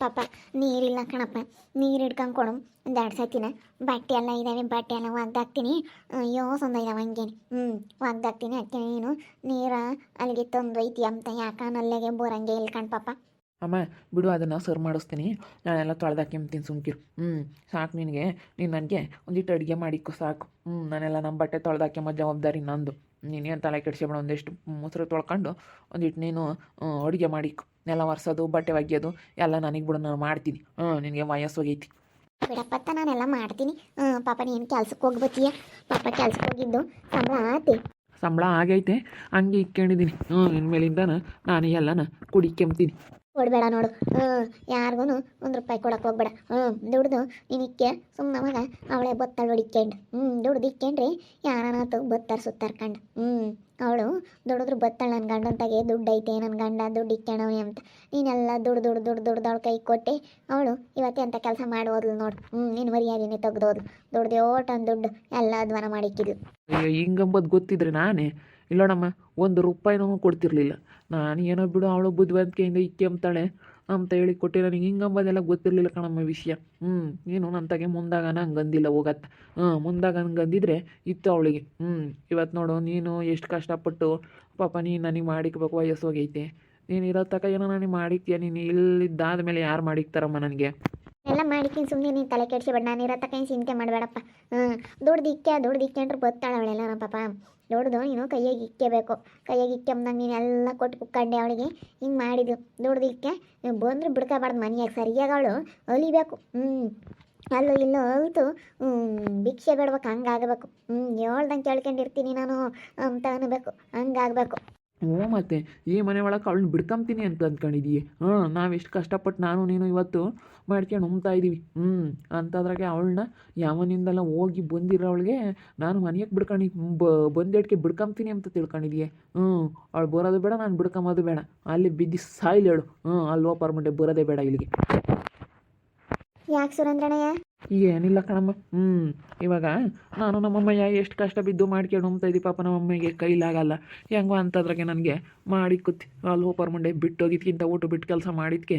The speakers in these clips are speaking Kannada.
ಪಾಪ, ನೀರಿಲ್ಲ ಕಣಪ್ಪ. ನೀರು ಹಿಡ್ಕೊಂಡು ಕೊಡು. ಒಂದು ಎರಡು ಸತಿನ ಬಟ್ಟೆ ಎಲ್ಲ ಇದ್ದಾವೆ ಬಟ್ಟೆ ಎಲ್ಲ ಒಗ್ದಾಕ್ತೀನಿ. ಅಯ್ಯೋ, ಸಂದ ಇದಾವೆ ಹಂಗೇನೆ ಹ್ಞೂ ಒಗ್ದಾಕ್ತೀನಿ, ಅದಕ್ಕೆ ನೀನು ನೀರ ಅಲ್ಲಿಗೆ ತಂದು ಐತಿ ಅಂತ. ಯಾಕ? ನಲ್ಲೆಗೆ ಬೋರಂಗೆ ಇಲ್ಕಂಡು ಪಾಪ. ಅಮ್ಮ, ಬಿಡು, ಅದನ್ನು ಸರ್ವ್ ಮಾಡಿಸ್ತೀನಿ. ನಾನೆಲ್ಲ ತೊಳೆದಾಕ್ಯಂತೀನಿ ಸುಮ್ಕಿರು. ಹ್ಞೂ ಸಾಕು ನಿನಗೆ. ನೀನು ನನಗೆ ಒಂದಿಟ್ಟು ಅಡುಗೆ ಮಾಡಿಕ್ಕು ಸಾಕು. ಹ್ಞೂ ನಾನೆಲ್ಲ ನಮ್ಮ ಬಟ್ಟೆ ತೊಳೆದಾಕ್ಯಂಬ ಜವಾಬ್ದಾರಿ ನಂದು. ನೀನೇನು ತಲೆ ಕೆಡಿಸ್ಬೇಡ ಒಂದಿಷ್ಟು ಮೊಸರು ತೊಳ್ಕೊಂಡು ಒಂದಿಟ್ಟು ನೀನು ಅಡುಗೆ ಮಾಡಿಕ್ಕು ನೆಲ ಒರೆಸೋದು ಬಟ್ಟೆ ಒಗೆಯೋದು ಎಲ್ಲ ನನಗೆ ಬಿಡು ನಾನು ಮಾಡ್ತೀನಿ. ಹ್ಞೂ ನಿನಗೆ ವಯಸ್ಸು ಹೋಗೈತಿ. ಬಿಡಪ್ಪತ್ತ ನಾನೆಲ್ಲ ಮಾಡ್ತೀನಿ. ಹ್ಞೂ ಪಾಪ ನೀನು ಕೆಲ್ಸಕ್ಕೆ ಹೋಗ್ಬತ್ತೀಯ? ಪಾಪ ಕೆಲ್ಸಕ್ಕೆ ಹೋಗಿದ್ದು ಸಂಬಳ ಆತಿ? ಸಂಬಳ ಆಗೈತೆ. ಹಂಗೆ ಇಕ್ಕೊಂಡಿದ್ದೀನಿ ಹ್ಞೂ ಇನ್ಮೇಲಿಂದ ನಾನು ಎಲ್ಲನ ಕುಡಿಕೆಂಬ್ತೀನಿ ಕೊಡಬೇಡ ನೋಡು. ಹ್ಞೂ ಯಾರಿಗೂ ಒಂದು ರೂಪಾಯಿ ಕೊಡಕ್ಕೆ ಹೋಗ್ಬೇಡ. ಹ್ಞೂ ದುಡ್ದು ನೀನಿಕ್ಕೆ ಸುಮ್ಮನೆ ಮಗ, ಅವಳೆ ಬತ್ತಾಳು ಹೊಡಿಕೊಂಡು ಹ್ಞೂ ದುಡ್ದು ಇಕ್ಕೇನ್ರಿ ಯಾರನಾತು ಬತ್ತಾರ ಸುತ್ತಾರ್ಕಂಡು ಹ್ಞೂ ಅವಳು ದುಡಿದ್ರು ಬತ್ತಾಳ ನನ್ನ ಗಂಡಂತಾಗೆ ದುಡ್ಡು ಐತೆ ನನ್ನ ಗಂಡ ದುಡ್ಡು ಇಕ್ಕೊಂಡವನಿ ಅಂತ. ನೀನೆಲ್ಲ ದುಡ್ಡು ದುಡ್ಡು ದುಡ್ಡು ದುಡ್ದು ಅವಳು ಕೈ ಕೊಟ್ಟೆ, ಅವಳು ಇವತ್ತೇ ಅಂತ ಕೆಲಸ ಮಾಡೋದ್ಲು ನೋಡು. ಹ್ಞೂ ನೀನು ಮರ್ಯಾದೆನೇ ತೆಗ್ದೋದು ದುಡ್ದು ಓಟನ್ ದುಡ್ಡು ಎಲ್ಲ ಅಧ್ವಾನ ಮಾಡಿಕ್ಕಿದ್ಲು ಹಿಂಗಂಬದು ಗೊತ್ತಿದ್ರೆ ನಾನೇ ಇಲ್ಲೋಣಮ್ಮ ಒಂದು ರೂಪಾಯಿನೂ ಕೊಡ್ತಿರ್ಲಿಲ್ಲ. ನಾನು ಏನೋ ಬಿಡು, ಅವಳು ಬುದ್ಧಿವಂತಿಕೆಯಿಂದ ಇಕ್ಕೆಂಬ್ತಾಳೆ ಅಂತ ಹೇಳಿ ಕೊಟ್ಟಿ ನನಗೆ ಹಿಂಗಂಬೋದೆಲ್ಲ ಗೊತ್ತಿರಲಿಲ್ಲ ಕಣಮ್ಮ ವಿಷಯ. ಹ್ಞೂ ಏನು ನನ್ನ ತಗೆ ಮುಂದಾಗ ಹಂಗಂದಿಲ್ಲ ಹೋಗತ್ತ ಹ್ಞೂ ಮುಂದಾಗ ಹಂಗಂದಿದ್ರೆ ಇತ್ತು ಅವಳಿಗೆ. ಹ್ಞೂ ಇವತ್ತು ನೋಡು, ನೀನು ಎಷ್ಟು ಕಷ್ಟಪಟ್ಟು, ಪಾಪ ನೀನು ನನಗೆ ಮಾಡಿಕ್ಬೇಕು ವಯಸ್ಸು ಹೋಗೈತೆ ನೀನು ಇರೋ ತಕ ಏನೋ ನನಗೆ ಮಾಡಿಕ್ತೀಯ ನೀನು? ಇಲ್ಲಿದ್ದಾದ ಮೇಲೆ ಯಾರು ಮಾಡಿಕ್ತಾರಮ್ಮ ನನಗೆ? ಎಲ್ಲ ಮಾಡಿಕೊಂಡು ಸುಮ್ಮನೆ ನೀನು ತಲೆ ಕೆಡಿಸಿಬೇಡ, ನಾನು ಇರೋ ತಕ್ಕ ಚಿಂತೆ ಮಾಡಬೇಡಪ್ಪ. ಹ್ಞೂ ದುಡ್ದು ಇಕ್ಕೆ, ದುಡ್ದು ಅಂದ್ರೆ ಬತ್ತಾಳೆ ಅವಳೆಲ್ಲ ನಮ್ಮ ಪಾಪ. ದುಡ್ದು ನೀನು ಕೈಯಾಗಿ ಇಕ್ಕೇಬೇಕು ಕೈಯಾಗಿ ಇಕ್ಕೆಂಬಂಗೆ ನೀನು ಎಲ್ಲ ಕೊಟ್ಟು ಕುಕ್ಕಂಡೆ ಅವಳಿಗೆ. ಹಿಂಗೆ ಮಾಡಿದ್ದು. ದುಡ್ದು ಇಕ್ಕೆ ಬಂದ್ರೆ ಬಿಡ್ಕೋಬಾರ್ದು ಮನೆಯಾಗ. ಸರಿಯಾಗಿ ಅವಳು ಅಲಿಬೇಕು. ಹ್ಞೂ ಅಲ್ಲೂ ಇಲ್ಲೋ ಅಲ್ತು ಭಿಕ್ಷೆ ಬೇಡ್ಬೇಕು ಹಂಗಾಗಬೇಕು. ಹ್ಞೂ ಹೇಳ್ದಂಗೆ ಕೇಳ್ಕೊಂಡಿರ್ತೀನಿ ನಾನು ಅಂತ ಅನ್ಬೇಕು. ಹಂಗಾಗಬೇಕು. ಹ್ಞೂ ಮತ್ತೆ, ಈ ಮನೆ ಒಳಗೆ ಅವಳನ್ನ ಬಿಡ್ಕೊಂತೀನಿ ಅಂತ ಅಂದ್ಕೊಂಡಿದ್ದೀವಿ ಹಾಂ ನಾವು ಎಷ್ಟು ಕಷ್ಟಪಟ್ಟು ನಾನು ನೀನು ಇವತ್ತು ಮಾಡ್ಕೊಂಡು ಉಮ್ತಾ ಇದ್ದೀವಿ ಹ್ಞೂ, ಅಂತದ್ರಾಗೆ ಅವಳನ್ನ ಯಾವನಿಂದೆಲ್ಲ ಹೋಗಿ ಬಂದಿರೋವಳಿಗೆ ನಾನು ಮನೆಯಕ್ಕೆ ಬಿಡ್ಕೊಂಡು ಬ ಬಂದೇಟ್ಗೆ ಬಿಡ್ಕೊಂತೀನಿ ಅಂತ ತಿಳ್ಕೊಂಡಿದ್ದೀಯ ಹ್ಞೂ, ಅವಳು ಬರೋದು ಬೇಡ, ನಾನು ಬಿಡ್ಕೊಂಬೋದು ಬೇಡ. ಅಲ್ಲಿ ಬಿದ್ದು ಸಾಯ್ಲೇಳು ಹ್ಞೂ, ಅಲ್ಲಿ ಪರ್ಮಂಟೆ ಬರೋದೇ ಬೇಡ ಇಲ್ಲಿಗೆ. ಯಾಕೆ ಸುರೇಂದ್ರಣ್ಣಯ್ಯ ಏನಿಲ್ಲ ಕಣಮ್ಮ. ಹ್ಞೂ ಇವಾಗ ನಾನು ನಮ್ಮಮ್ಮಯ್ಯ ಎಷ್ಟು ಕಷ್ಟ ಬಿದ್ದು ಮಾಡ್ಕೊಂಡು ಹೋಗ್ತಾ ಇದ್ದೀವಿ ಪಾಪ ನಮ್ಮಮ್ಮಗೆ ಕೈಲಾಗಲ್ಲ. ಹೆಂಗೋ ಅಂತದ್ರಾಗೆ ನನಗೆ ಮಾಡಿ ಕೂತಿ ಅಲ್ಲಿ ಹೋಪರ್ ಮಂಡೆ ಬಿಟ್ಟೋಗಿದ್ಕಿಂತ ಊಟ ಬಿಟ್ಟು ಕೆಲಸ ಮಾಡಿದ್ಕೆ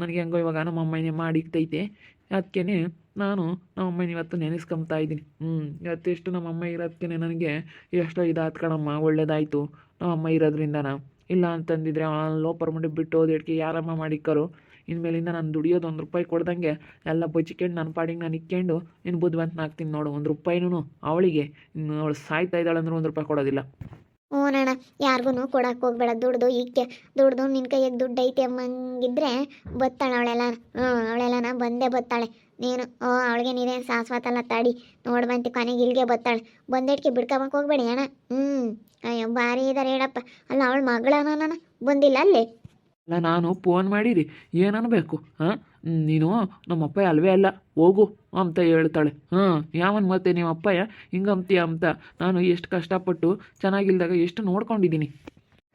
ನನಗೆ ಹೆಂಗೋ ಇವಾಗ ನಮ್ಮಮ್ಮನೇ ಮಾಡಿಕ್ತೈತೆ ಅದಕ್ಕೆ ನಾನು ನಮ್ಮಮ್ಮನ ಇವತ್ತು ನೆನೆಸ್ಕೊಂಬ್ತಾ ಇದ್ದೀನಿ. ಹ್ಞೂ ಇವತ್ತೆಷ್ಟು ನಮ್ಮಮ್ಮ ಇರೋದಕ್ಕೆ ನನಗೆ ಎಷ್ಟೋ ಇದಾದ ಕಣಮ್ಮ, ಒಳ್ಳೇದಾಯಿತು. ನಮ್ಮಮ್ಮ ಇರೋದ್ರಿಂದನ? ಇಲ್ಲ ಅಂತಂದಿದ್ರೆ ಲೋಪರ್ ಮುಂಡೆ ಬಿಟ್ಟು ಹೋದೆಡ್ಕೆ ಯಾರಮ್ಮ ಮಾಡಿಕ್ಕರು? ಇನ್ಮೇಲಿಂದ ನಾನು ದುಡಿಯೋದು ಒಂದು ರೂಪಾಯಿ ಕೊಡ್ದಂಗೆ ಎಲ್ಲ ಬಚ್ಕೊಂಡು ನನ್ನ ಪಾಡಿಗೆ ನಾನು ಇಕ್ಕೊಂಡು ಇನ್ನು ಬುದ್ಧಿವಂತನ ಆಗ್ತೀನಿ ನೋಡು, ಒಂದು ರೂಪಾಯಿನೂ ಅವಳಿಗೆ. ಅವಳು ಸಾಯ್ತಾ ಇದ್ದಾಳೆ ಅಂದ್ರೆ ಒಂದು ರೂಪಾಯಿ ಕೊಡೋದಿಲ್ಲ. ಹ್ಞೂನಣ್ಣ ಯಾರಿಗೂ ಕೊಡಕ್ಕೆ ಹೋಗ್ಬೇಡ. ದುಡ್ದು ಈಕೆ, ದುಡ್ದು ನಿನ್ನ ಕೈಯಾಗ ದುಡ್ಡು ಐತೆ ಅಮ್ಮಂಗಿದ್ರೆ ಬತ್ತಾಳೆ ಅವಳೆಲ್ಲ. ಹ್ಞೂ ನಾ ಬಂದೇ ಬತ್ತಾಳೆ. ನೀನು, ಓ, ಅವಳಿಗೆ ನೀನೇನು ಸಾಸ್ವಾತಲ್ಲ ತಾಡಿ ನೋಡ್ಬಂತಿ ಕೊನೆಗೆ ಇಲ್ಲಿಗೆ ಬತ್ತಾಳೆ. ಬಂದೇಟ್ಕೆ ಬಿಡ್ಕೊಂಬಕ್ಕೆ ಹೋಗ್ಬೇಡಿ ಅಣ್ಣ. ಹ್ಞೂ, ಅಯ್ಯೋ, ಭಾರಿ ಇದಾರೆ ಹೇಳಪ್ಪ. ಅಲ್ಲ, ಅವಳ ಮಗಳನ ಬಂದಿಲ್ಲ ಅಲ್ಲಿ? ಅಲ್ಲ, ನಾನು ಫೋನ್ ಮಾಡಿರಿ ಏನನ್ನಬೇಕು ಹಾಂ? ನೀನು ನಮ್ಮಪ್ಪ ಅಲ್ವೇ ಅಲ್ಲ, ಹೋಗು ಅಂತ ಹೇಳ್ತಾಳೆ. ಹಾಂ, ಯಾವನ್ ಮತ್ತೆ ನಿಮ್ಮ ಅಪ್ಪಯ್ಯ ಹಿಂಗಂತೀಯ ಅಂತ. ನಾನು ಎಷ್ಟು ಕಷ್ಟಪಟ್ಟು ಚೆನ್ನಾಗಿಲ್ದಾಗ ಎಷ್ಟು ನೋಡ್ಕೊಂಡಿದ್ದೀನಿ.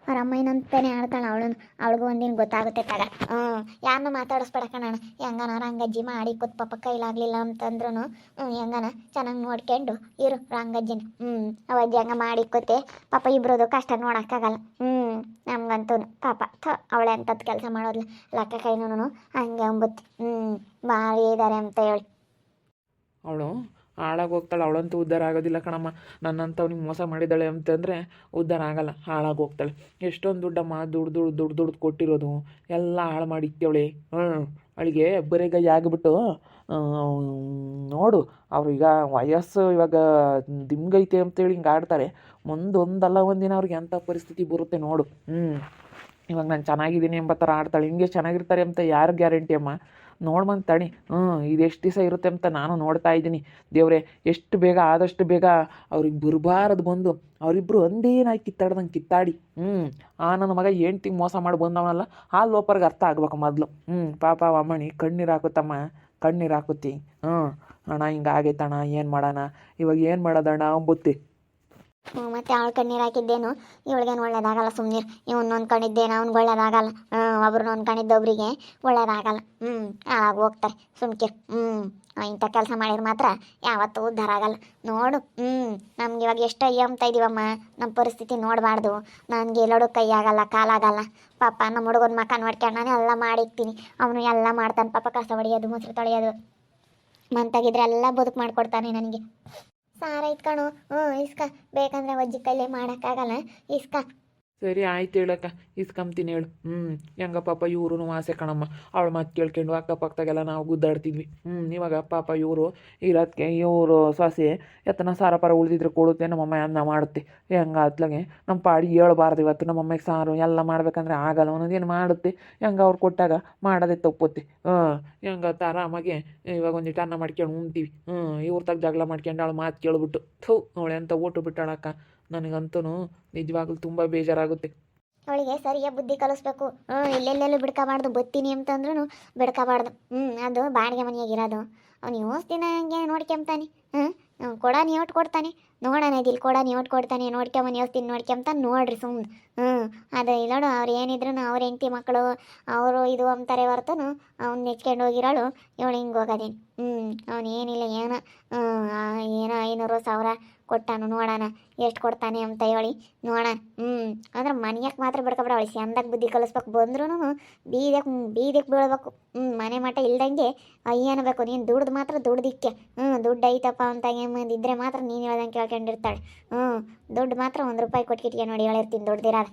ಅವ್ರ ಅಮ್ಮ ಇನ್ನೊಂತಾನೆ ಆಡ್ತಾಳೆ ಅವಳನ್ನು. ಅವಳಿಗೂ ಒಂದಿನ ಗೊತ್ತಾಗುತ್ತೆ ತಡ ಹ್ಞೂ, ಯಾರನ್ನೂ ಮಾತಾಡಿಸ್ಬೇಡ ಕಣಣ್ಣ ಹೆಂಗನ ರಂಗಜ್ಜಿ ಮಾಡಿ ಕೂತ್ ಪಾಪ ಕೈಲಾಗಲಿಲ್ಲ ಅಂತಂದ್ರೂ ಹ್ಞೂ ಹೆಂಗನ ಚೆನ್ನಾಗಿ ನೋಡ್ಕೊಂಡು ಇರು ರಂಗಜ್ಜಿನ. ಹ್ಞೂ, ಅವಜ್ಜಿ ಹಂಗ ಮಾಡಿ ಕೂತೆ. ಪಾಪ ಇಬ್ರದು ಕಷ್ಟ ನೋಡೋಕ್ಕಾಗಲ್ಲ. ಹ್ಞೂ ನಮ್ಗಂತೂ ಪಾಪ ಥ, ಅವಳೆ ಅಂಥದ್ದು ಕೆಲಸ ಮಾಡೋದ್ಲ. ಲಕ್ಕ ಕೈನೂ ಹಂಗೆ ಅಂಬುತ್ತೆ. ಹ್ಞೂ, ಭಾರಿ ಇದ್ದಾರೆ ಅಂತ ಹೇಳಿ. ಅವಳು ಹಾಳಾಗಿ ಹೋಗ್ತಾಳೆ, ಅವಳಂತೂ ಉದ್ಧಾರ ಆಗೋದಿಲ್ಲ ಕಣಮ್ಮ. ನನ್ನಂಥವ್ನಿಗೆ ಮೋಸ ಮಾಡಿದ್ದಾಳೆ ಅಂತಂದರೆ ಉದ್ಧಾರ ಆಗಲ್ಲ, ಹಾಳಾಗಿ ಹೋಗ್ತಾಳೆ. ಎಷ್ಟೊಂದು ದುಡ್ಡಮ್ಮ ದುಡ್ಡು ದುಡ್ಡು ದುಡ್ಡು ದುಡ್ಡು ಕೊಟ್ಟಿರೋದು, ಎಲ್ಲ ಹಾಳು ಮಾಡಿಕ್ತೇವಳೆ ಹ್ಞೂ ಅವಳಿಗೆ ಬರೆಗೈ ಆಗಿಬಿಟ್ಟು ನೋಡು, ಅವ್ರು ಈಗ ವಯಸ್ಸು ಇವಾಗ ದಿಮ್ಗೈತೆ ಅಂತೇಳಿ ಹಿಂಗೆ ಆಡ್ತಾರೆ. ಮುಂದೊಂದಲ್ಲ ಒಂದಿನ ಅವ್ರಿಗೆ ಎಂಥ ಪರಿಸ್ಥಿತಿ ಬರುತ್ತೆ ನೋಡು. ಹ್ಞೂ ಇವಾಗ ನಾನು ಚೆನ್ನಾಗಿದ್ದೀನಿ ಎಂಬ ಥರ ಆಡ್ತಾಳೆ. ಹಿಂಗೆ ಚೆನ್ನಾಗಿರ್ತಾರೆ ಅಂತ ಯಾರು ಗ್ಯಾರಂಟಿ ಅಮ್ಮ? ನೋಡ್ಬಂದು ತಣಿ ಹ್ಞೂ ಇದು ಎಷ್ಟು ದಿವಸ ಇರುತ್ತೆ ಅಂತ ನಾನು ನೋಡ್ತಾ ಇದ್ದೀನಿ. ದೇವರೇ, ಎಷ್ಟು ಬೇಗ, ಆದಷ್ಟು ಬೇಗ ಅವ್ರಿಗೆ ಬರಬಾರದು ಬಂದು. ಅವರಿಬ್ಬರು ಒಂದೇನಾಗಿ ಕಿತ್ತಾಡ್ದಂಗೆ ಕಿತ್ತಾಡಿ. ಹ್ಞೂ ಆ ನನ್ನ ಮಗ ಹೆಂಡ್ತಿಗೆ ಮೋಸ ಮಾಡಿ ಬಂದವನಲ್ಲ, ಆ ಲೋಪರ್ಗೆ ಅರ್ಥ ಆಗ್ಬೇಕು ಮೊದಲು. ಹ್ಞೂ ಪಾಪ ಅಮ್ಮಣಿ, ಕಣ್ಣೀರು ಹಾಕುತ್ತಮ್ಮ, ಕಣ್ಣೀರು ಹಾಕುತ್ತಿ. ಹ್ಞೂ ಅಣ್ಣ ಹಿಂಗೆ ಆಗೈತಣ್ಣ, ಏನು ಮಾಡೋಣ? ಇವಾಗ ಏನು ಮಾಡೋದಣ್ಣ ಅಂಬುತ್ತಿ. ಹ್ಞೂ ಮತ್ತೆ ಅವಳು ಕಣ್ಣೀರು ಹಾಕಿದ್ದೇನು? ಇವಳಿಗೇನು ಒಳ್ಳೇದಾಗಲ್ಲ ಸುಮ್ಮನೆ ಇವ್ನು ನೊಂದ್ಕೊಂಡಿದ್ದೇನು ಅವ್ನಿಗೆ ಒಳ್ಳೇದಾಗಲ್ಲ. ಹ್ಞೂ ಒಬ್ರು ನೊಂದ್ಕೊಂಡಿದ್ದೊಬ್ರಿಗೆ ಒಳ್ಳೇದಾಗಲ್ಲ. ಹ್ಞೂ ಆಗ ಹೋಗ್ತಾರೆ. ಸುಮ್ಕಿರ್. ಹ್ಞೂ ಇಂಥ ಕೆಲಸ ಮಾಡಿದ್ರೆ ಮಾತ್ರ ಯಾವತ್ತೂ ಉದ್ಧಾರ ಆಗಲ್ಲ. ನೋಡು ಹ್ಞೂ ನಮ್ಗೆ ಇವಾಗ ಎಷ್ಟು ಅಯ್ಯಂತ ಇದೀವಮ್ಮ. ನಮ್ಮ ಪರಿಸ್ಥಿತಿ ನೋಡಬಾರ್ದು. ನನಗೆ ಎಲ್ಲೋಡು ಕೈ ಆಗಲ್ಲ ಕಾಲಾಗಲ್ಲ ಪಾಪ ನಮ್ಮ ಹುಡುಗನ ಮಕ್ಕ ನೋಡ್ಕೊಂಡು ನಾನು ಎಲ್ಲ ಮಾಡಿಕ್ತೀನಿ ಅವನು ಎಲ್ಲ ಮಾಡ್ತಾನೆ. ಪಾಪ, ಕಸ ಹೊಡಿಯೋದು, ಮೊಸರು ತೊಳೆಯೋದು. ಮಂತಾಗಿದ್ರೆ ಎಲ್ಲ ಬದುಕು ಮಾಡ್ಕೊಡ್ತಾನೆ ನನಗೆ. ಸಾರ ಇಟ್ಕಣು. ಹ್ಞೂ ಇಸ್ಕ. ಬೇಕಂದ್ರೆ ಒಜ್ಜಿ ಕೈಲೇ ಮಾಡೋಕ್ಕಾಗಲ್ಲ. ಇಸ್ಕ. ಸರಿ, ಆಯ್ತು ಹೇಳಕ್ಕ. ಇಸ್ಕೊಂಬ್ತೀನಿ ಹೇಳು. ಹ್ಞೂ ಹೆಂಗ ಪಾಪ ಇವರು ಆಸೆ ಕಣಮ್ಮ. ಅವಳು ಮತ್ತೆ ಕೇಳ್ಕೊಂಡು ಅಕ್ಕಪಕ್ಕದಾಗೆಲ್ಲ ನಾವು ಗುದ್ದಾಡ್ತಿದ್ವಿ. ಹ್ಞೂ ಇವಾಗ ಪಾಪ ಇವರು ಇರೋದಕ್ಕೆ ಇವರು ಸೊಸೆ ಎತ್ತನ ಸಾರ ಪಾರ ಉಳಿದಿದ್ರೆ ಕೊಡುತ್ತೆ, ನಮ್ಮಮ್ಮ ಅನ್ನ ಮಾಡುತ್ತೆ. ಹೆಂಗ ಅತ್ಲಾಗೆ ನಮ್ಮ ಪಾಡಿ ಹೇಳ್ಬಾರ್ದು ಇವತ್ತು. ನಮ್ಮಮ್ಮಗೆ ಸಾರು ಎಲ್ಲ ಮಾಡ್ಬೇಕಂದ್ರೆ ಆಗಲ್ಲ. ಅನ್ನೋದೇನು ಮಾಡುತ್ತೆ? ಹೆಂಗ ಅವ್ರು ಕೊಟ್ಟಾಗ ಮಾಡೋದೇ ತಪ್ಪುತ್ತೆ. ಹಾಂ, ಹೆಂಗ ಆರಾಮಾಗಿ ಇವಾಗ ಒಂದಿಟ್ಟು ಅನ್ನ ಮಾಡ್ಕೊಂಡು ಉಣ್ತೀವಿ. ಹ್ಞೂ ಇವ್ರ ತಗ ಜಗಳ ಮಾಡ್ಕೊಂಡು ಅವಳು ಮಾತು ಕೇಳಿಬಿಟ್ಟು ಥೂ, ಅವಳೆ ಅಂತ ಓಟು ಬಿಟ್ಟಾಳಕ್ಕ. ನನಗಂತೂ ನಿಜವಾಗ್ಲೂ ತುಂಬ ಬೇಜಾರಾಗುತ್ತೆ. ಅವಳಿಗೆ ಸರಿಯಾಗಿ ಬುದ್ಧಿ ಕಲಿಸ್ಬೇಕು. ಹ್ಞೂ ಎಲ್ಲೆಲ್ಲೆಲ್ಲೂ ಬಿಡ್ಕೋಬಾರ್ದು ಬತ್ತೀನಿ ಅಂತಂದ್ರೂ ಬಿಡ್ಕೋಬಾರ್ದು. ಹ್ಞೂ ಅದು ಬಾಡಿಗೆ ಮನೆಯಾಗಿರೋದು. ಅವ್ನು ಯೋಸ್ ಹಂಗೆ ನೋಡ್ಕೊಂತಾನೆ ಹ್ಞೂ ಕೊಡ ನೀವಟ್ಟು ಕೊಡ್ತಾನೆ. ನೋಡೋಣ ಇದಿಲ್ಲಿ ಕೊಡ ನೀವಟ್ಟು ಕೊಡ್ತಾನೆ ನೋಡ್ಕೊಂಬನಿ ಯೋಸ್ತೀನಿ ನೋಡ್ಕೊಂತ ನೋಡ್ರಿ ಸುಮ್ಮನೆ ಹ್ಞೂ ಅದು ಇಲ್ಲೋಡು ಅವ್ರು ಏನಿದ್ರು ಅವ್ರ ಹೆಂಡತಿ ಮಕ್ಕಳು, ಅವರು ಇದು ಅಂತಾರೆ ಹೊರತನು, ಅವ್ನು ನೆಚ್ಕೊಂಡು ಹೋಗಿರೋಳು, ಇವಳು ಹಿಂಗೆ ಹೋಗೋದೇನು. ಹ್ಞೂ ಅವ್ನು ಏನಿಲ್ಲ, ಏನೋ ಏನೋ ಐನೂರು ಸಾವಿರ ಕೊಟ್ಟಾನು ನೋಡೋಣ ಎಷ್ಟು ಕೊಡ್ತಾನೆ ಅಂತ ಹೇಳಿ ನೋಡೋಣ ಹ್ಞೂ ಅಂದ್ರೆ ಮನೆಯಕ್ಕೆ ಮಾತ್ರ ಬಿಡ್ಕೊಬೇಡ ಅವಳು, ಚಂದಾಗ ಬುದ್ಧಿ ಕಲಿಸ್ಬೇಕು ಬಂದ್ರೂ ಬೀದಕ್ಕೆ ಬೀದಕ್ಕೆ ಬೀಳ್ಬೇಕು. ಹ್ಞೂ ಮನೆ ಮಠ ಇಲ್ದಂಗೆ ಅಯ್ಯ ಬೇಕು ನೀನು ದುಡ್ದು ಮಾತ್ರ ದುಡ್ದಿಕ್ಕೆ. ಹ್ಞೂ ದುಡ್ಡು ಐತಪ್ಪ ಅಂತ ಇದ್ರೆ ಮಾತ್ರ ನೀನು ಹೇಳ್ದಂಗೆ ಕೇಳ್ಕೊಂಡಿರ್ತಾಳೆ ಹ್ಞೂ ದುಡ್ಡು ಮಾತ್ರ ಒಂದು ರೂಪಾಯಿ ಕೊಟ್ಕಿಟ್ಗೆ ನೋಡಿ ಹೇಳಿರ್ತೀನಿ ದುಡ್ದಿರೋದು.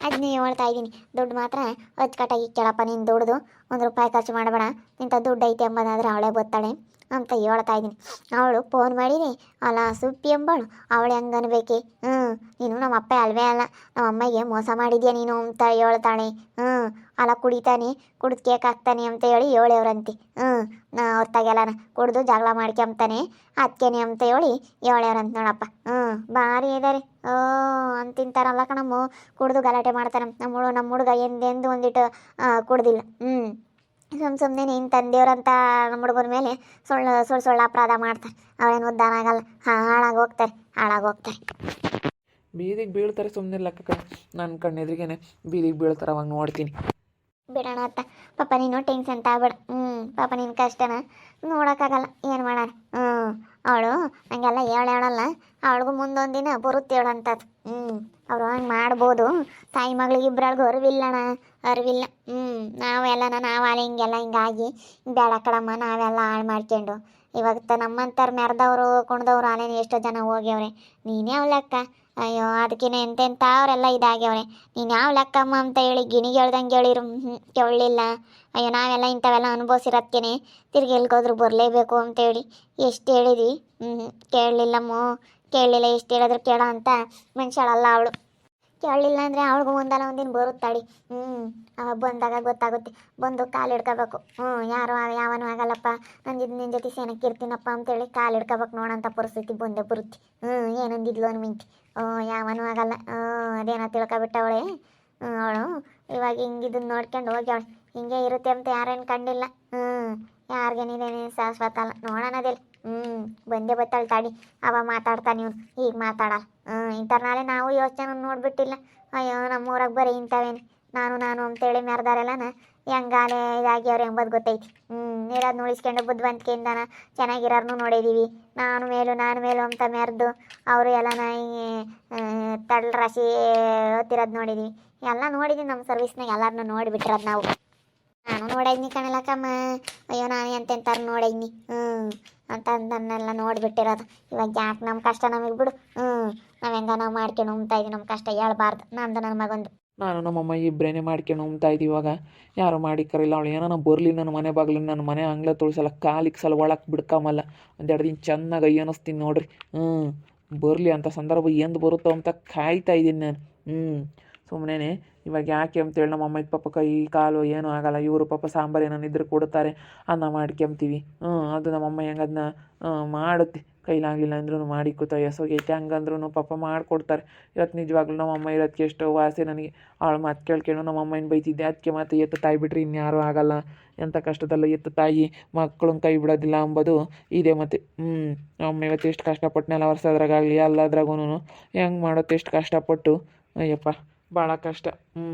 ಅದನ್ನೇ ಹೇಳ್ತಾ ಇದ್ದೀನಿ ದುಡ್ಡು ಮಾತ್ರ ಅಚ್ಚುಕಟ್ಟಾಗಿ ಕೇಳಪ್ಪ, ನೀನು ದುಡ್ದು ಒಂದು ರೂಪಾಯಿ ಖರ್ಚು ಮಾಡಬೇಡ ಇಂಥ ದುಡ್ಡು ಐತೆ ಎಂಬುದಾದ್ರೆ ಅವಳೇ ಗೊತ್ತಾಳೆ ಅಂತ ಹೇಳ್ತಾ ಇದ್ದೀನಿ. ಅವಳು ಫೋನ್ ಮಾಡಿರಿ ಅಲ್ಲ ಸುಪ್ಪಿ ಎಂಬಳು ಅವಳು ಹೆಂಗೆ ಅನ್ಬೇಕೆ ಹ್ಞೂ ನೀನು ನಮ್ಮ ಅಪ್ಪ ಅಲ್ವೇ ಅಲ್ಲ. ನಮ್ಮ ಅಮ್ಮಗೆ ಮೋಸ ಮಾಡಿದ್ಯಾ ನೀನು ಅಂತ ಹೇಳ್ತಾಳೆ. ಹ್ಞೂ ಅಲ್ಲ, ಕುಡಿತಾನೆ, ಕುಡಿದು ಕೇಕ್ ಹಾಕ್ತಾನೆ ಅಂತ ಹೇಳಿ ಹೇಳೇವ್ರಂತೆ ಹ್ಞೂ ನಾ ಅವ್ರ ತಗೆಲ್ಲನ ಕುಡ್ದು ಜಗಳ ಮಾಡ್ಕೊಂತಾನೆ ಅದಕ್ಕೇನೆ ಅಂತ ಹೇಳಿ ಹೇಳೇವ್ರಂತ ನೋಡಪ್ಪ. ಹ್ಞೂ ಭಾರಿ ಇದಾರೆ. ಓ, ಅಂತಿಂತಾರಲ್ಲ ಕಣಮ್ಮ, ಕುಡ್ದು ಗಲಾಟೆ ಮಾಡ್ತಾನೆ ನಮ್ಮ ಹುಡುಗ ನಮ್ಮ ಹುಡುಗ ಎಂದೆಂದು ಒಂದಿಟ್ಟು ಕುಡ್ದಿಲ್ಲ. ಹ್ಞೂ ಸುಮ್ಮ ಸುಮ್ಮನೆ ನೀನು ತಂದೆಯವ್ರಂತ ನಮ್ಮ ಹುಡುಗರ ಮೇಲೆ ಸುಳ್ಳು ಸುಳ್ಳು ಸುಳ್ಳು ಅಪರಾಧ ಮಾಡ್ತಾರೆ. ಅವ್ರೇನು ಉದ್ದಾರ ಆಗಲ್ಲ. ಹಾಳಾಗಿ ಹೋಗ್ತಾರೆ. ಹಾಳಾಗಿ ಹೋಗ್ತಾರೆ. ಬೀದಿಗೆ ಬೀಳ್ತಾರೆ ಸುಮ್ಮನೆ ಲೆಕ್ಕ ನನ್ನ ಕಣ್ಣೆದ್ರಿಗೇನೆ ಬೀದಿಗೆ ಬೀಳ್ತಾರೆ ಅವಾಗ ನೋಡ್ತೀನಿ. ಬಿಡೋಣ ಅತ್ತ. ಪಾಪ ನೀನು ಟೆನ್ಷನ್ ತಗಬೇಡ. ಹ್ಞೂ ಪಾಪ ನಿನ್ನ ಕಷ್ಟನ ನೋಡೋಕ್ಕಾಗಲ್ಲ. ಏನು ಮಾಡೋಣ ಹ್ಞೂ ಅವಳು ಹಂಗೆಲ್ಲ ಹೇಳ ಹೇಳಲ್ಲ. ಅವಳಿಗೂ ಮುಂದೊಂದು ದಿನ ಬರುತ್ತೆ ಹೇಳಂಥದ್ದು ಹ್ಞೂ ಅವರು ಹಂಗೆ ಮಾಡ್ಬೋದು. ತಾಯಿ ಮಗಳಿಗೆ ಇಬ್ಬರಳ್ಗೂ ಅರಿವಿಲ್ಲಣ ಅರಿವಿಲ್ಲ. ಹ್ಞೂ ನಾವೆಲ್ಲನ ನಾವಲ್ಲ ಹಿಂಗೆಲ್ಲ, ಹಿಂಗಾಗಿ. ಬೇಡ ಕಡಮ್ಮ ನಾವೆಲ್ಲ ಹಾಳು ಮಾಡ್ಕೊಂಡು. ಇವಾಗ ತ ನಮ್ಮಂಥವ್ರು ಮೆರೆದವರು, ಕುಣ್ದವ್ರು ಅಲ್ಲೇನು ಎಷ್ಟೋ ಜನ ಹೋಗ್ಯವ್ರೆ. ನೀನೇ ಯಾವ ಲೆಕ್ಕ? ಅಯ್ಯೋ ಅದಕ್ಕಿನ್ನ ಎಂತೆಂಥ ಅವರೆಲ್ಲ ಇದಾಗ್ಯವ್ರೆ. ನೀನು ಯಾವ ಲೆಕ್ಕಮ್ಮ ಅಂತ ಹೇಳಿ ಗಿಣಿಗೆ ಹೇಳ್ದಂಗೆ ಹೇಳಿರು. ಕೇಳಲಿಲ್ಲ. ಅಯ್ಯೋ, ನಾವೆಲ್ಲ ಇಂಥವೆಲ್ಲ ಅನುಭವಿಸಿರೋದ್ಕೇನೆ ತಿರ್ಗಿ ಎಲ್ಗೋದ್ರು ಬರಲೇಬೇಕು ಅಂತೇಳಿ ಎಷ್ಟು ಹೇಳಿದಿ? ಹ್ಞೂ ಕೇಳಲಿಲ್ಲಮ್ಮೋ. ಕೇಳಲಿಲ್ಲ ಎಷ್ಟು ಹೇಳಿದ್ರು ಕೇಳ ಅಂತ ಮನುಷ್ಯಳಲ್ಲ ಅವಳು. ಕೇಳಲಿಲ್ಲ ಅಂದರೆ ಅವಳಿಗೂ ಒಂದಲ್ಲ ಒಂದಿನ ಬರುತ್ತಾಡಿ ಹ್ಞೂ ಅವಾಗ ಬಂದಾಗ ಗೊತ್ತಾಗುತ್ತೆ. ಬಂದು ಕಾಲು ಹಿಡ್ಕೋಬೇಕು. ಹ್ಞೂ ಯಾರು ಯಾವನೂ ಆಗಲ್ಲಪ್ಪ. ನಂದು ನಿನ್ನ ಜೊತೆ ಸೇನಕ್ಕೆ ಇರ್ತೀನಪ್ಪ ಅಂತೇಳಿ ಕಾಲು ಹಿಡ್ಕೋಬೇಕು ನೋಡೋಂಥ ಪರಿಸ್ಥಿತಿ ಬಂದೇ ಬರುತ್ತೆ. ಹ್ಞೂ ಏನಂದಿದ್ಲು ಅನ್ಮಿಂಚು ಹ್ಞೂ ಯಾವನೂ ಆಗಲ್ಲ. ಹ್ಞೂ ಅದೇನೋ ತಿಳ್ಕೊಬಿಟ್ಟವಳೆ. ಅವಳು ಇವಾಗ ಹಿಂಗೆ ಇದನ್ನ ನೋಡ್ಕೊಂಡು ಅವಳು ಹಿಂಗೆ ಇರುತ್ತೆ ಅಂತ ಯಾರೇನು ಕಂಡಿಲ್ಲ. ಹ್ಞೂ ಯಾರಿಗೇನಿದೇನೆ ಶಾಶ್ವತ ಅಲ್ಲ. ನೋಡೋಣ ಅದೆಲ್ಲ. ಹ್ಞೂ ಬಂದೇ ಬತ್ತಾಳೆ ತಾಡಿ. ಅವ ಮಾತಾಡ್ತಾನೆ ಇವನು. ಈಗ ಮಾತಾಡಲ್ಲ ಹ್ಞೂ ಇಂಥರ್ನಾಳೆ ನಾವು ಯೋಚನೆ ನೋಡ್ಬಿಟ್ಟಿಲ್ಲ. ಅಯ್ಯೋ, ನಮ್ಮೂರಾಗ ಬರೀ ಇಂಥವೇನು. ನಾನು ನಾನು ಅಂತೇಳಿ ಮೆರೆದಾರೆಲ್ಲನ ಹೆಂಗಾಲೆ ಇದಾಗ್ಯವ್ರು ಎಂಬುದು ಗೊತ್ತೈತಿ. ಹ್ಮ್ ಇರೋದು ಉಳಿಸ್ಕೊಂಡು ಬುದ್ಧಿವಂತಿಕೆಯಿಂದನ ಚೆನ್ನಾಗಿರೋರ್ನು ನೋಡಿದ್ದೀವಿ ನಾನು ಮೇಲು ನಾನು ಮೇಲು ಅಂತ ಮೆರೆದು ಅವರು ಎಲ್ಲನ ತಡ್ಲ ರಾಶಿ ಓದ್ತಿರೋದು ನೋಡಿದ್ವಿ. ಎಲ್ಲ ನೋಡಿದ್ವಿ ನಮ್ಮ ಸರ್ವಿಸ್ನಾಗ. ಎಲ್ಲರನ್ನೂ ನೋಡಿಬಿಟ್ಟಿರೋದು ನಾವು. ನಾನು ನೋಡಿದ್ನಿ ಕಣಲಕ್ಕಮ್ಮ ಅಯ್ಯೋ, ನಾನು ಎಂತೆಂತಾರು ನೋಡಿದ್ನಿ ಹ್ಞೂ ಅಂತ ನನ್ನೆಲ್ಲ ನೋಡಿಬಿಟ್ಟಿರೋದು. ಇವಾಗ ಯಾಕೆ ನಮ್ಮ ಕಷ್ಟ ನಮಗೆ ಬಿಡು. ಹ್ಞೂ ನಾವು ಹೆಂಗ ನಾವು ಮಾಡ್ಕೊಂಡು ಉಮ್ತಾ ಇದೀವಿ ನಮ್ಮ ಕಷ್ಟ ಹೇಳ್ಬಾರ್ದು. ನಂದು ನನ್ನ ಮಗಂದು. ನಾನು ನಮ್ಮಮ್ಮ ಇಬ್ಬರೇನೆ ಮಾಡ್ಕೊಂಡು ಉಮ್ತಾ ಇದ್ದೀವಿ ಇವಾಗ. ಯಾರು ಮಾಡಿ ಕರಿಲ್ಲ ಅವಳು. ಏನೋ ಬರಲಿ ನನ್ನ ಮನೆ ಬಾಗಿಲು ನನ್ನ ಮನೆ ಅಂಗ್ಲ ತುಳ್ಸಲ್ಲ. ಕಾಲಿಗೆ ಸಲ ಒಳಕ್ಕೆ ಬಿಡ್ಕೊಂಬಲ್ಲ ಒಂದೆರಡು ದಿನ ಚೆನ್ನಾಗಿ ಅಯ್ಯ ಅನ್ನಿಸ್ತೀನಿ ನೋಡ್ರಿ. ಹ್ಞೂ ಬರಲಿ ಅಂತ ಸಂದರ್ಭ ಎಂದು ಬರುತ್ತೋ ಅಂತ ಕಾಯ್ತಾ ಇದ್ದೀನಿ ನಾನು. ಹ್ಞೂ ಸುಮ್ಮನೆ ಇವಾಗ ಯಾಕೆ ಅಂತೇಳಿ ನಮ್ಮ ಅಮ್ಮಗೆ ಪಾಪ ಕೈ, ಕಾಲು ಏನೂ ಆಗಲ್ಲ. ಇವರು ಪಾಪ ಸಾಂಬಾರು ಏನೋ ಕೊಡ್ತಾರೆ ಅನ್ನ ಮಾಡ್ಕೊಂತೀವಿ ಹ್ಞೂ ಅದು ನಮ್ಮ ಅಮ್ಮ ಹೆಂಗೆ ಅದನ್ನ ಮಾಡುತ್ತೆ. ಕೈಲಾಗಲಿಲ್ಲ ಅಂದ್ರೂ ಮಾಡಿ ಕೂತ ಎಸೋಗೈತೆ ಹಂಗಂದ್ರೂ ಪಾಪ ಮಾಡಿಕೊಡ್ತಾರೆ. ಇವತ್ತು ನಿಜವಾಗ್ಲೂ ನಮ್ಮ ಅಮ್ಮ ಇರೋದಕ್ಕೆ ಎಷ್ಟು ವಾಸೆ ನನಗೆ. ಅವಳು ಮಾತು ಕೇಳ್ಕೊಂಡು ನಮ್ಮ ಅಮ್ಮನ ಬೈತಿದ್ದೆ ಅದಕ್ಕೆ ಮತ್ತೆ ಎತ್ತು ತಾಯಿ ಬಿಟ್ಟರೆ ಇನ್ಯಾರೂ ಆಗಲ್ಲ. ಎಂಥ ಕಷ್ಟದಲ್ಲ ಎತ್ತು ತಾಯಿ ಮಕ್ಕಳು ಕೈ ಬಿಡೋದಿಲ್ಲ ಅಂಬೋದು ಇದೆ ಮತ್ತೆ. ಹ್ಞೂ ಅಮ್ಮ ಇವತ್ತು ಎಷ್ಟು ಕಷ್ಟಪಟ್ಟು ನೆಲ ಒರೆಸೋದ್ರಾಗಲಿ ಎಲ್ಲದ್ರಾಗೂ ಹೆಂಗೆ ಮಾಡುತ್ತೆ ಎಷ್ಟು ಕಷ್ಟಪಟ್ಟು. ಅಯ್ಯಪ್ಪ. ಭಾಳ ಕಷ್ಟ.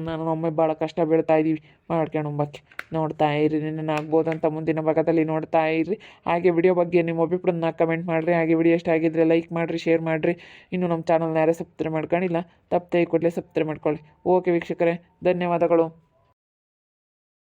ನಾನು ಒಮ್ಮೆ ಭಾಳ ಕಷ್ಟ ಬೀಳ್ತಾ ಇದ್ದೀವಿ ಮಾಡ್ಕೊಂಡು ಉಂಬಕ್ಕೆ. ನೋಡ್ತಾ ಇರಿ ನಿನ್ನ ಆಗ್ಬೋದಂತ ಮುಂದಿನ ಭಾಗದಲ್ಲಿ ನೋಡ್ತಾ ಇರಿ. ಹಾಗೆ ವಿಡಿಯೋ ಬಗ್ಗೆ ನಿಮ್ಮ ಅಭಿಪ್ರಾಯನ ಕಮೆಂಟ್ ಮಾಡಿರಿ. ಹಾಗೆ ವಿಡಿಯೋ ಇಷ್ಟ ಆಗಿದ್ರೆ ಲೈಕ್ ಮಾಡಿರಿ ಶೇರ್ ಮಾಡಿರಿ. ಇನ್ನು ನಮ್ಮ ಚಾನಲ್ನ ಯಾರೇ ಸಬ್ಸ್ಕ್ರೈಬ್ ಮಾಡ್ಕೊಂಡಿಲ್ಲ, ತಪ್ಪದೆ ಕೂಡಲೇ ಸಬ್ಸ್ಕ್ರೈಬ್ ಮಾಡ್ಕೊಳ್ಳಿ. ಓಕೆ ವೀಕ್ಷಕರೇ, ಧನ್ಯವಾದಗಳು.